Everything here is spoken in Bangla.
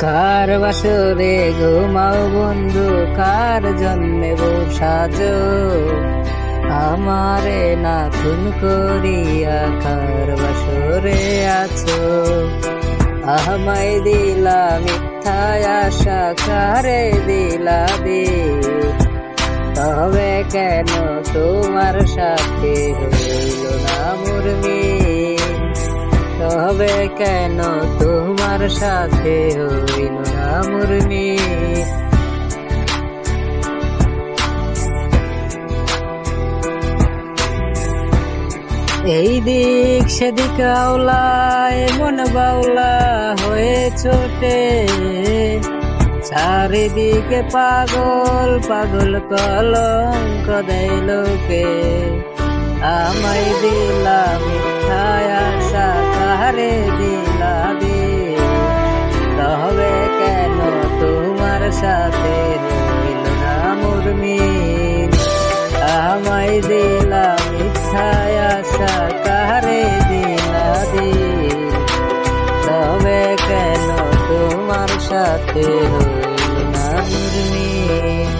কার বাসরে ঘুমাও বন্ধু? কার জন্মে সাজো? আমারে না খুন করিয়া কার বাসরে আছো? আমায় দিলা মিথ্যায় আশা, কারে দিলা দি তবে কেন তোমার সাথে হইল না মুরমি তবে কেন সাথে এই দিক সেদিক আওলায় মন বাউলা হয়ে ছোটে। চারিদিকে পাগল পাগল কলঙ্ক দেয় লোকে। আমায় দিলা সাথে রইল না মোর মিল আমায় দিলা মিথ্যায় আশা কারে দিলা দিল তবে কেন তোমার সাথে রইল না মোর মিল